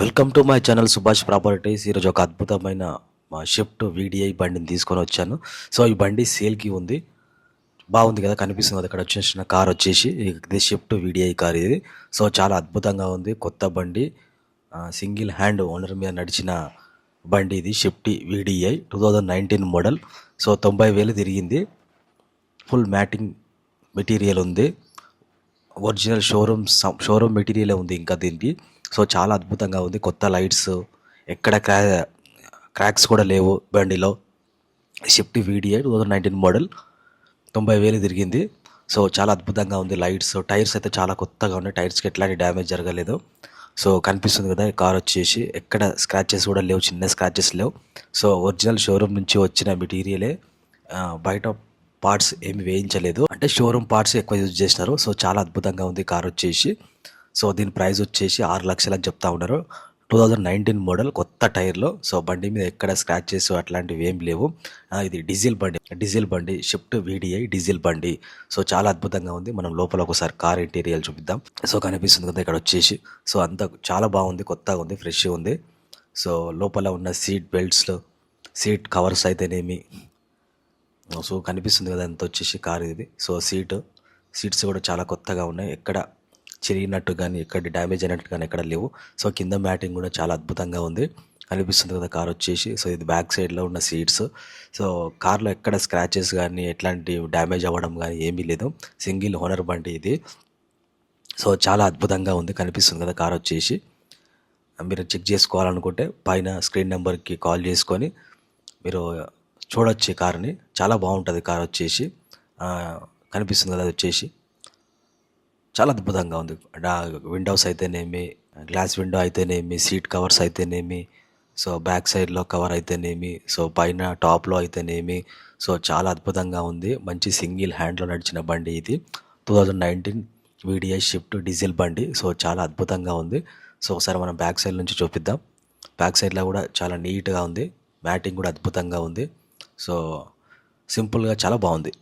Welcome to my channel Subhash properties. ఈరోజు ఒక అద్భుతమైన మా షిఫ్ట్ వీడిఐ బండిని తీసుకొని వచ్చాను. సో ఈ బండి సేల్కి ఉంది. బాగుంది కదా కనిపిస్తుంది కదా ఇక్కడ వచ్చేసిన కార్ వచ్చేసి. ఇది షిఫ్ట్ వీడిఐ కార్ ఇది. సో చాలా అద్భుతంగా ఉంది. కొత్త బండి. సింగిల్ హ్యాండ్ ఓనర్ మీద నడిచిన బండి ఇది Swift VDI two thousand nineteen model. So తొంభై వేలు తిరిగింది. ఫుల్ మ్యాటింగ్ మెటీరియల్ ఉంది. ఒరిజినల్ షోరూమ్ షోరూమ్ మెటీరియలే ఉంది ఇంకా దీనికి. సో చాలా అద్భుతంగా ఉంది. కొత్త లైట్స్ ఎక్కడ క్రా క్రాక్స్ కూడా లేవు బండిలో. Swift VDI two thousand nineteen model. తొంభై వేలు తిరిగింది. సో చాలా అద్భుతంగా ఉంది లైట్స్. టైర్స్ అయితే చాలా కొత్తగా ఉన్నాయి. టైర్స్కి ఎట్లాంటి డ్యామేజ్ జరగలేదు. సో కనిపిస్తుంది కదా కార్ వచ్చేసి. ఎక్కడ స్క్రాచెస్ కూడా లేవు చిన్న స్క్రాచెస్ లేవు. సో ఒరిజినల్ షోరూమ్ నుంచి వచ్చిన మెటీరియలే బయట పార్ట్స్ ఏమి వేయించలేదు. అంటే షోరూమ్ పార్ట్స్ ఎక్కువ యూజ్ చేసినారు. సో చాలా అద్భుతంగా ఉంది కార్ వచ్చేసి. సో దీని ప్రైస్ వచ్చేసి ఆరు లక్షలు అని చెప్తా ఉన్నారు. టూ థౌజండ్ నైన్టీన్ మోడల్ కొత్త టైర్లో. సో బండి మీద ఎక్కడ స్క్రాచెస్ అట్లాంటివి ఏం లేవు. ఇది డీజిల్ బండి. డీజిల్ బండి షిఫ్ట్ వీడిఐ డీజిల్ బండి. సో చాలా అద్భుతంగా ఉంది. మనం లోపల ఒకసారి కార్ ఇంటీరియల్ చూపిద్దాం. సో కనిపిస్తుంది కదా ఇక్కడ వచ్చేసి. సో అంత చాలా బాగుంది కొత్తగా ఉంది ఫ్రెష్ ఉంది. సో లోపల ఉన్న సీట్ బెల్ట్స్లో సీట్ కవర్స్ అయితేనేమి. సో కనిపిస్తుంది కదా అంత వచ్చేసి కార్ ఇది. సో సీటు సీట్స్ కూడా చాలా కొత్తగా ఉన్నాయి. ఎక్కడ చిరిగినట్టు కానీ ఎక్కడ డ్యామేజ్ అయినట్టు కానీ ఎక్కడ లేవు. సో కింద మ్యాటింగ్ కూడా చాలా అద్భుతంగా ఉంది. కనిపిస్తుంది కదా కార్ వచ్చేసి. సో ఇది బ్యాక్ సైడ్లో ఉన్న సీట్స్. సో కార్లో ఎక్కడ స్క్రాచెస్ కానీ ఎట్లాంటి డ్యామేజ్ అవ్వడం కానీ ఏమీ లేదు. సింగిల్ ఓనర్ బండి ఇది. సో చాలా అద్భుతంగా ఉంది. కనిపిస్తుంది కదా కార్ వచ్చేసి. మీరు చెక్ చేసుకోవాలనుకుంటే పైన స్క్రీన్ నెంబర్కి కాల్ చేసుకొని మీరు చూడొచ్చు కార్ని. చాలా బాగుంటుంది కార్ వచ్చేసి. కనిపిస్తుంది కదా వచ్చేసి. చాలా అద్భుతంగా ఉంది. విండోస్ అయితేనేమి గ్లాస్ విండో అయితేనేమి సీట్ కవర్స్ అయితేనేమి సో బ్యాక్ సైడ్లో కవర్ అయితేనేమి సో పైన టాప్లో అయితేనేమి సో చాలా అద్భుతంగా ఉంది. మంచి సింగిల్ హ్యాండ్లో నడిచిన బండి ఇది. Two thousand nineteen VDI Swift diesel బండి సో చాలా అద్భుతంగా ఉంది. సో ఒకసారి మనం బ్యాక్ సైడ్ నుంచి చూపిద్దాం. బ్యాక్ సైడ్లో కూడా చాలా నీట్గా ఉంది. మ్యాటింగ్ కూడా అద్భుతంగా ఉంది. సో సింపుల్గా చాలా బాగుంది.